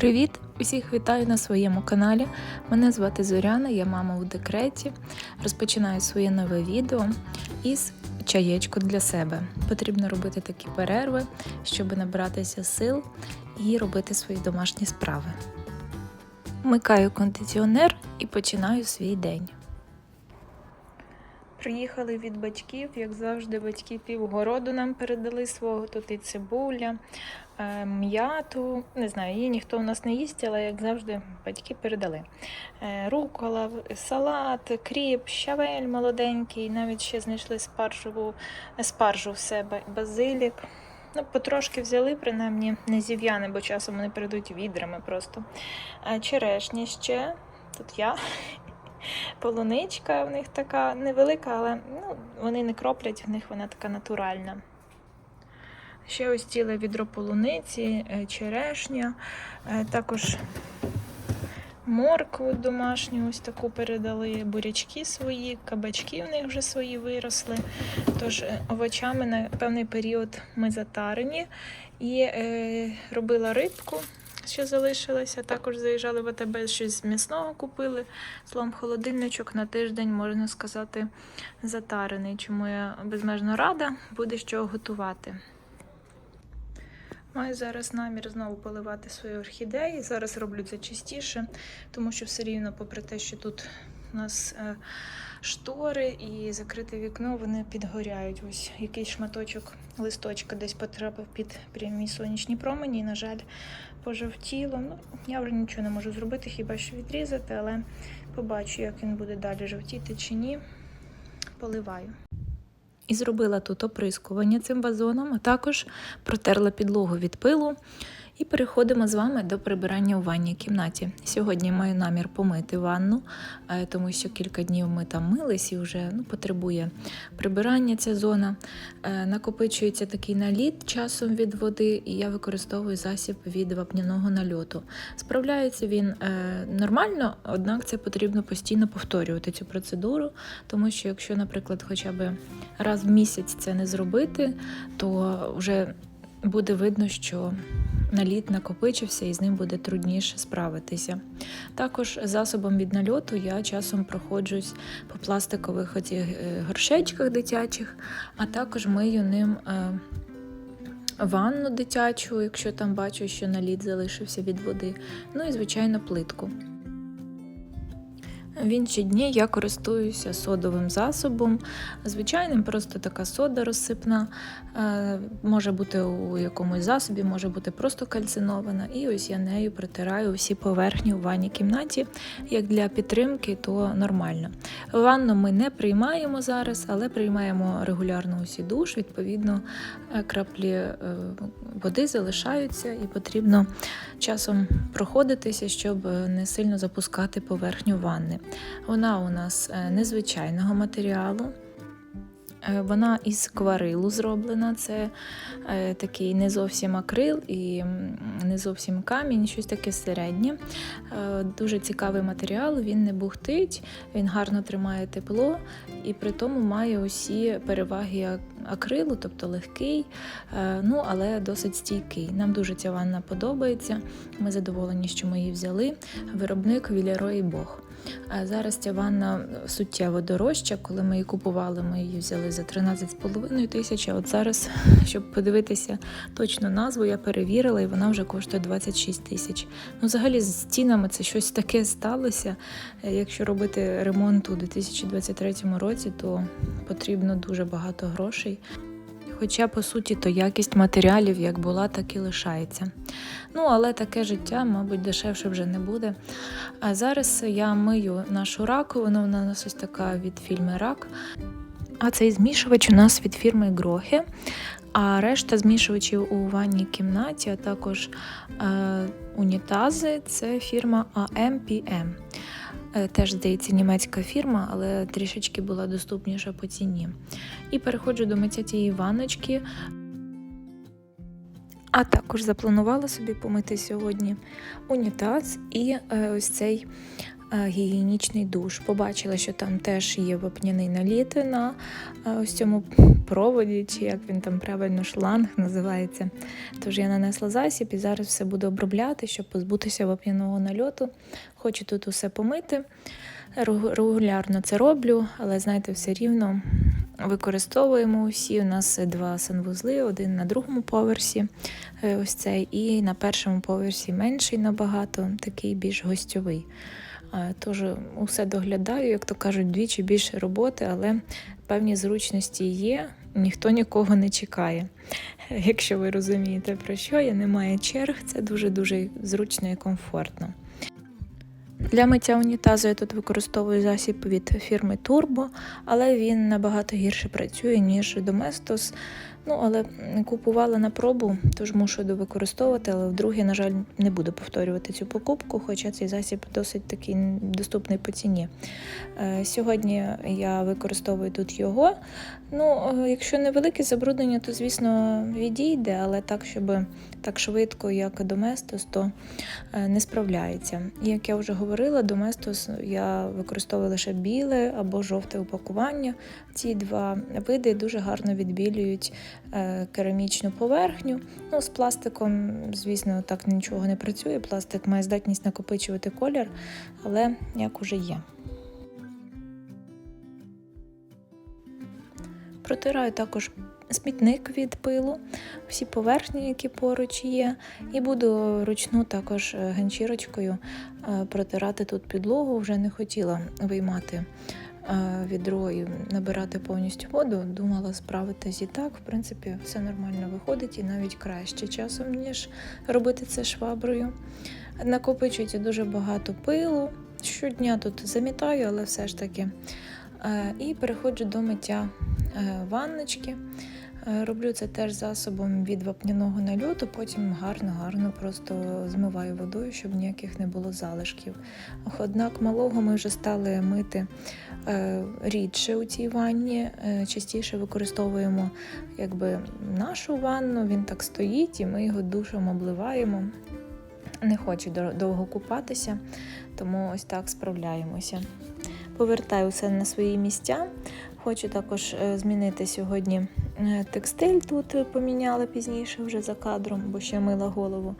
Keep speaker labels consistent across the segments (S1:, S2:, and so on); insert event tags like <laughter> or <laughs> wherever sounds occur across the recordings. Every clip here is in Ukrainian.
S1: Привіт! Усіх вітаю на своєму каналі. Мене звати Зоряна, я мама у декреті. Розпочинаю своє нове відео із чаєчку для себе. Потрібно робити такі перерви, щоб набратися сил і робити свої домашні справи. Вмикаю кондиціонер і починаю свій день. Приїхали від батьків, як завжди, батьки півгороду нам передали свого. Тут і цибуля, е, м'яту. Не знаю, її ніхто у нас не їсть, але як завжди, батьки передали. Е, Рукола, салат, кріп, щавель молоденький, навіть ще знайшли спаржеву, спаржу в себе, базилік. Ну, потрошки взяли, принаймні, не зів'яни, бо часом вони перейдуть відрами просто. Е, Черешні ще. Тут я. <laughs> Полуничка в них така невелика, але ну, вони не кроплять, в них вона така натуральна. Ще ось ціле відро полуниці, е, черешня, е, також моркву домашню, ось таку передали, бурячки свої, кабачки в них вже свої виросли. Тож е, овочами на певний період ми затарені. І е, робила рибку, що залишилося. Також заїжджали в АТБ, щось з м'ясного купили. Словом, холодильничок на тиждень, можна сказати, затарений. Чому я безмежно рада, буде що готувати. Маю зараз намір знову поливати свої орхідеї. Зараз роблю це частіше, тому що все рівно, попри те, що тут у нас е, штори і закрите вікно, вони підгоряють. Ось якийсь шматочок листочка десь потрапив під прямі сонячні промені, і, на жаль, пожовтіло. Ну, я вже нічого не можу зробити, хіба що відрізати, але побачу, як він буде далі жовтіти чи ні. Поливаю. І зробила тут оприскування цим вазоном, а також протерла підлогу від пилу. І переходимо з вами до прибирання у ванній кімнаті. Сьогодні маю намір помити ванну, е, тому що кілька днів ми там мились і вже ну, потребує прибирання ця зона. Е, Накопичується такий наліт часом від води, і я використовую засіб від вапняного нальоту. Справляється він е, нормально, однак це потрібно постійно повторювати цю процедуру, тому що якщо, наприклад, хоча б раз в місяць це не зробити, то вже буде видно, що наліт накопичився і з ним буде трудніше справитися. Також засобом від нальоту я часом проходжусь по пластикових оцих е, горшечках дитячих, а також мию ним. е, Ванну дитячу, якщо там бачу, що наліт залишився від води. Ну і, звичайно, плитку. В інші дні я користуюся содовим засобом, звичайним, просто така сода розсипна, е, може бути у якомусь засобі, може бути просто кальцинована. І ось я нею протираю всі поверхні у ванній кімнаті. Як для підтримки, то нормально. Ванну ми не приймаємо зараз, але приймаємо регулярно усі душ. Відповідно, е, краплі е, води залишаються і потрібно часом проходитися, щоб не сильно запускати поверхню ванни. Вона у нас е, незвичайного матеріалу. Е, Вона із кварилу зроблена. Це е, такий не зовсім акрил і не зовсім камінь, щось таке середнє. Дуже цікавий матеріал, він не бухтить, він гарно тримає тепло і при тому має усі переваги акрилу, тобто легкий, ну але досить стійкий. Нам дуже ця ванна подобається. Ми задоволені, що ми її взяли. Виробник Віляро і Бог. А зараз ця ванна суттєво дорожча. Коли ми її купували, ми її взяли за 13,5 тисяч. От зараз, <laughs> щоб подивитися точну назву, я перевірила, і вона вже коштує 26 тисяч. Ну, взагалі, з цінами це щось таке сталося. Е, Якщо робити ремонт у 2023 році, то потрібно дуже багато грошей. Хоча, по суті, то якість матеріалів як була, так і лишається. Ну, але таке життя, мабуть, дешевше вже не буде. А зараз я мию нашу раковину, вона у нас ось така від фільми Рак. А цей змішувач у нас від фірми Грохе. А решта змішувачів у ванній кімнаті, а також е, унітази це фірма AMPM. Е, Теж, здається, німецька фірма, але трішечки була доступніша по ціні. І переходжу до миття тієї ванночки. А також запланувала собі помити сьогодні унітаз і е, ось цей гігієнічний душ. Побачила, що там теж є вапняний наліт на е, ось цьому проводі, чи як він там правильно шланг називається. Тож я нанесла засіб і зараз все буду обробляти, щоб позбутися вапняного нальоту. Хочу тут усе помити. Регулярно це роблю, але знаєте, все рівно використовуємо усі. У нас два санвузли, один на другому поверсі, е, ось цей, і на першому поверсі менший набагато, такий більш гостьовий. Тож усе доглядаю, як то кажуть, двічі більше роботи, але певні зручності є, ніхто нікого не чекає. <laughs> Якщо ви розумієте про що, я немає черг, це дуже-дуже зручно і комфортно. Для миття унітазу я тут використовую засіб від фірми Turbo, але він набагато гірше працює, ніж Domestos. Ну, але купувала на пробу, тож мушу довикористовувати, але вдруге, на жаль, не буду повторювати цю покупку, хоча цей засіб досить такий доступний по ціні. Е, Сьогодні я використовую тут його. Ну, е, якщо невелике забруднення, то звісно відійде, але так, щоб так швидко, як Domestos, то е, не справляється. Як я вже говорила, Domestos я використовую лише біле або жовте упакування. Ці два види дуже гарно відбілюють керамічну поверхню. Ну, з пластиком, звісно, так нічого не працює. Пластик має здатність накопичувати колір, але як уже є. Протираю також смітник від пилу, всі поверхні, які поруч є, і буду ручну також е, ганчірочкою е, протирати тут підлогу. Вже не хотіла виймати е, відро і набирати повністю воду. Думала справитись і так. В принципі, все нормально виходить і навіть краще часом, ніж робити це шваброю. Накопичується дуже багато пилу. Щодня тут замітаю, але все ж таки. Е, І переходжу до миття е, ванночки. Е, Роблю це теж засобом від вапняного нальоту, потім гарно-гарно просто змиваю водою, щоб ніяких не було залишків. Однак малого ми вже стали мити е, рідше у цій ванні, е, частіше використовуємо якби, нашу ванну, він так стоїть, і ми його душем обливаємо. Не хочу довго купатися, тому ось так справляємося. Повертаю все на свої місця. Хочу також е, змінити сьогодні е, текстиль. Тут е, поміняла пізніше вже за кадром, бо ще мила голову.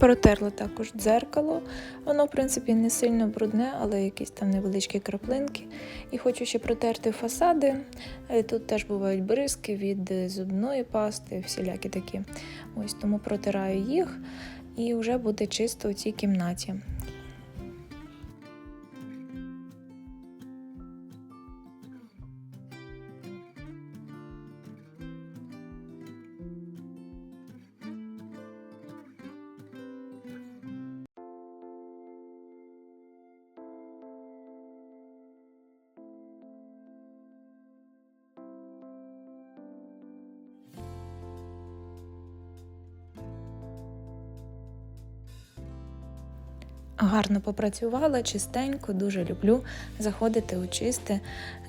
S1: Протерла також дзеркало. Воно, в принципі, не сильно брудне, але якісь там невеличкі краплинки. І хочу ще протерти фасади. Тут теж бувають бризки від зубної пасти, всілякі такі. Ось тому протираю їх і вже буде чисто у цій кімнаті. Гарно попрацювала, чистенько, дуже люблю заходити у чисте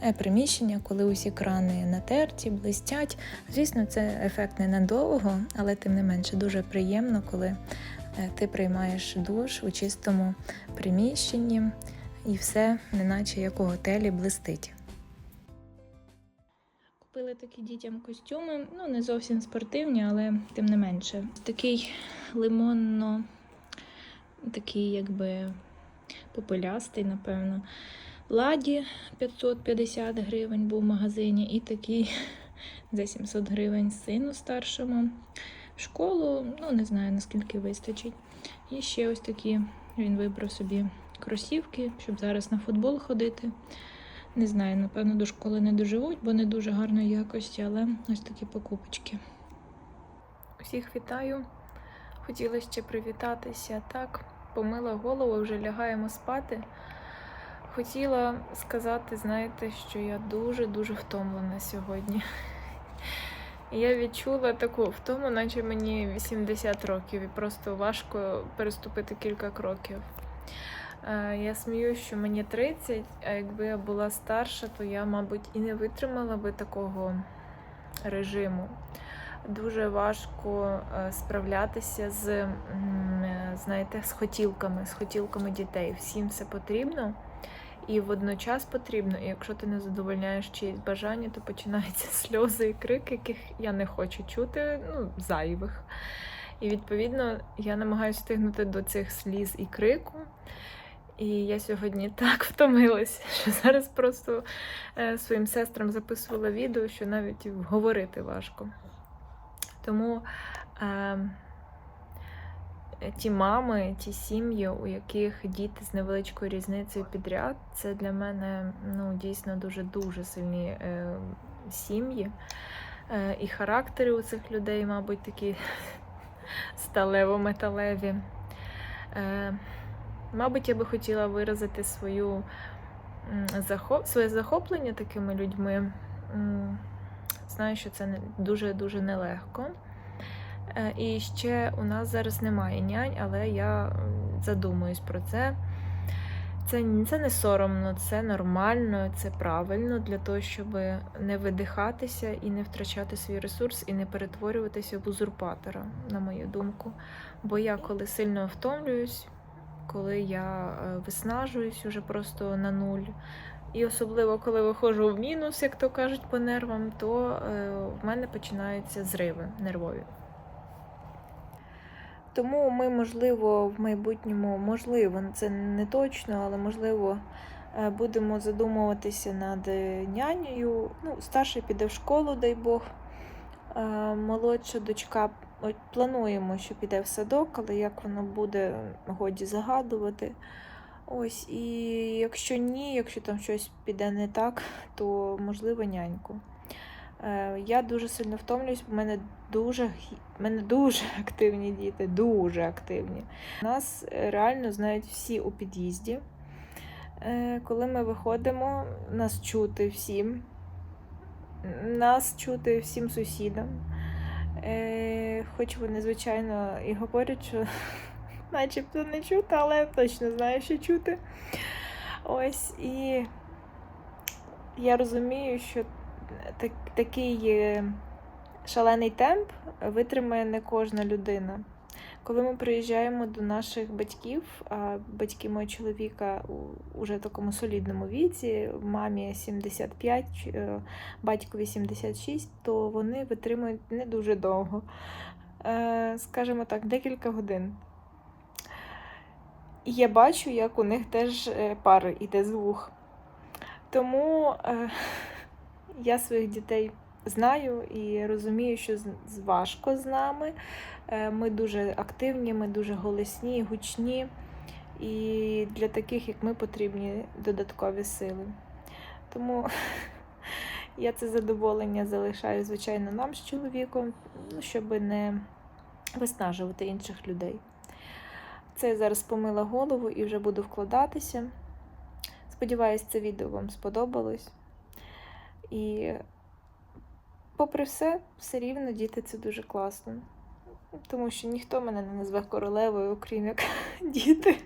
S1: е, приміщення, коли усі крани натерті, блистять. Звісно, це ефект ненадовго, але тим не менше дуже приємно, коли е, ти приймаєш душ у чистому приміщенні і все, неначе як у готелі, блистить. Купили такі дітям костюми, ну не зовсім спортивні, але тим не менше. Такий лимонно такий якби попелястий, напевно. Ладі 550 гривень був в магазині, і такий <laughs> за 700 гривень сину старшому. В школу, ну не знаю наскільки вистачить. І ще ось такі він вибрав собі кросівки, щоб зараз на футбол ходити. Не знаю, напевно, до школи не доживуть, бо не дуже гарної якості, але ось такі покупочки. Усіх вітаю. Хотіла ще привітатися так. Помила голову, вже лягаємо спати. Хотіла сказати, знаєте, що я дуже-дуже втомлена сьогодні. Я відчула таку втому, наче мені 80 років, і просто важко переступити кілька кроків. Е, Я сміюсь, що мені 30, а якби я була старша, то я, мабуть, і не витримала би такого режиму. Дуже важко е, справлятися з, е, знаєте, з хотілками, з хотілками дітей. Всім все потрібно. І водночас потрібно, і якщо ти не задовольняєш чиїсь бажання, то починаються <laughs> сльози і крик, яких я не хочу чути, ну, зайвих. І відповідно я намагаюся встигнути до цих сліз і крику. І я сьогодні <laughs> так втомилася, <laughs> що зараз просто е, своїм сестрам записувала відео, що навіть говорити важко. Тому е, ті мами, ті сім'ї, у яких діти з невеличкою різницею підряд, це для мене ну, дійсно дуже-дуже сильні е, сім'ї. Е, і характери у цих людей, мабуть, такі <laughs> сталево-металеві. Е, мабуть, я би хотіла виразити свою, своє захоплення такими людьми. Знаю, що це дуже-дуже нелегко. Е, І ще у нас зараз немає нянь, але я задумуюсь про це. Це, це не соромно, це нормально, це правильно для того, щоб не видихатися і не втрачати свій ресурс, і не перетворюватися в узурпатора, на мою думку. Бо я коли сильно втомлююсь, коли я е, виснажуюсь уже просто на нуль, і особливо коли виходжу в мінус, як то кажуть, по нервам, то е, в мене починаються зриви нервові. Тому ми, можливо, в майбутньому, можливо, це не точно, але можливо, е, будемо задумуватися над е, нянею. Ну, старший піде в школу, дай Бог. Молодша дочка плануємо, що піде в садок, але як воно буде, годі загадувати. Ось, і якщо ні, якщо там щось піде не так, то можливо няньку. Е, Я дуже сильно втомлююсь, бо в мене дуже, в мене дуже <laughs> активні діти, дуже активні. Нас е, реально знають всі у під'їзді. Е, Коли ми виходимо, нас чути всім. Нас чути всім сусідам. Е, Хоч вони, звичайно, і говорять, що начебто не чути, але точно знаю, що чути. Ось і я розумію, що так, такий е, шалений темп витримає не кожна людина. Коли ми приїжджаємо до наших батьків, а батьки мого чоловіка уже такому солідному віці, мамі 75, е, батькові 76, то вони витримують не дуже довго. Е, Скажімо так, декілька годин. І я бачу, як у них теж е, пар іде з вух. Тому е, я своїх дітей знаю і розумію, що важко з нами. Е, Ми дуже активні, ми дуже голосні, гучні. І для таких, як ми, потрібні додаткові сили. Тому <laughs> я це задоволення залишаю, звичайно, нам з чоловіком, ну, щоб не виснажувати інших людей. Це я зараз помила голову і вже буду вкладатися. Сподіваюсь, це відео вам сподобалось. І, попри все, все рівно діти це дуже класно. Тому що ніхто мене не назве королевою, окрім як <laughs> діти.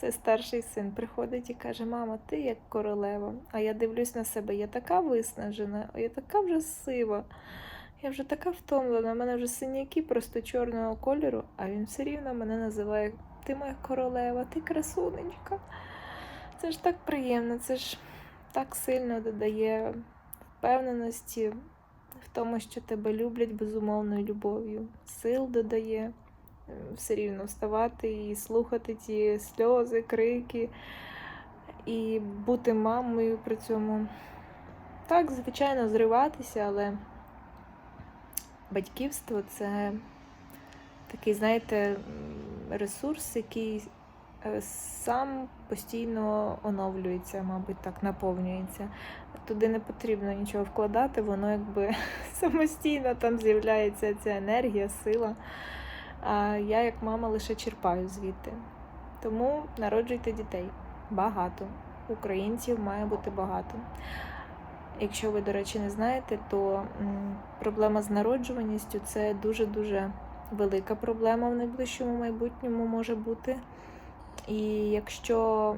S1: Це старший син приходить і каже: Мама, ти як королева. А я дивлюсь на себе, я така виснажена, я така вже сива. Я вже така втомлена, у мене вже синяки просто чорного кольору, а він все рівно мене називає Ти моя королева, ти красунечка. Це ж так приємно, це ж так сильно додає впевненості в тому, що тебе люблять безумовною любов'ю. Сил додає все рівно вставати і слухати ті сльози, крики, і бути мамою при цьому. Так, звичайно, зриватися, але батьківство це такий, знаєте, ресурс, який е, сам постійно оновлюється, мабуть, так наповнюється. Туди не потрібно нічого вкладати, воно якби <laughs> самостійно там з'являється ця енергія, сила. А я, як мама, лише черпаю звідти. Тому народжуйте дітей. Багато. Українців має бути багато. Якщо ви, до речі, не знаєте, то проблема з народжуваністю це дуже-дуже велика проблема в найближчому майбутньому може бути. І якщо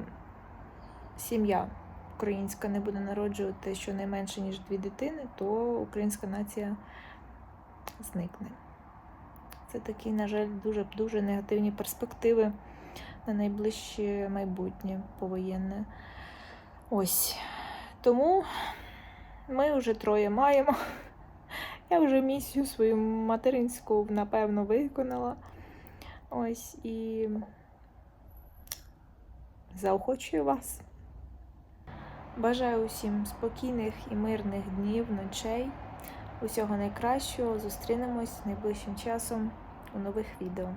S1: сім'я українська не буде народжувати щонайменше, ніж дві дитини, то українська нація зникне. Це такі, на жаль, дуже дуже негативні перспективи на найближче майбутнє повоєнне. Ось. Тому ми вже троє маємо. <laughs> Я вже місію свою материнську, напевно, виконала. Ось і заохочую вас. Бажаю усім спокійних і мирних днів, ночей. Усього найкращого. Зустрінемось найближчим часом у нових відео.